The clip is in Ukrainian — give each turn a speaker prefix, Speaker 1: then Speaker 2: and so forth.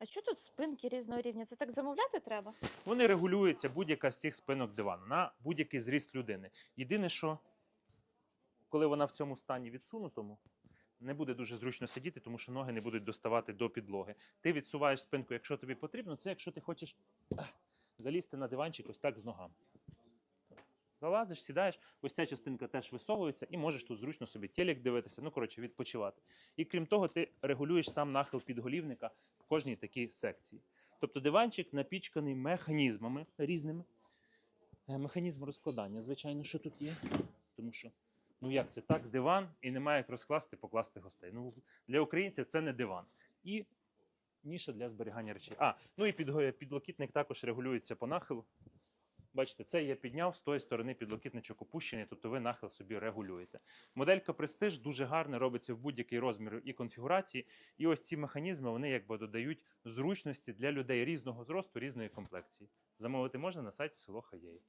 Speaker 1: А що тут спинки різного рівня? Це так замовляти треба?
Speaker 2: Вони регулюються будь-яка з цих спинок дивану на будь-який зріст людини. Єдине, що коли вона в цьому стані відсунутому, не буде дуже зручно сидіти, тому що ноги не будуть доставати до підлоги. Ти відсуваєш спинку, якщо тобі потрібно, це якщо ти хочеш залізти на диванчик ось так з ногами. Залазиш, сідаєш, ось ця частинка теж висовується, і можеш тут зручно собі телек дивитися, ну коротше, відпочивати. І крім того, ти регулюєш сам нахил підголівника в кожній такій секції. Тобто диванчик напічканий механізмами різними. Е, Механізм розкладання, звичайно, що тут є. Тому що, ну як це так, диван і немає як розкласти, покласти гостей. Ну, для українців це не диван. І ніша для зберігання речей. А, ну і підлокітник також регулюється по нахилу. Бачите, це я підняв з тої сторони підлокітничок опущений, тобто ви нахил собі регулюєте. Моделька Prestige дуже гарно робиться в будь-який розмір і конфігурації. І ось ці механізми вони якби додають зручності для людей різного зросту, різної комплекції. Замовити можна на сайті село Хаєй.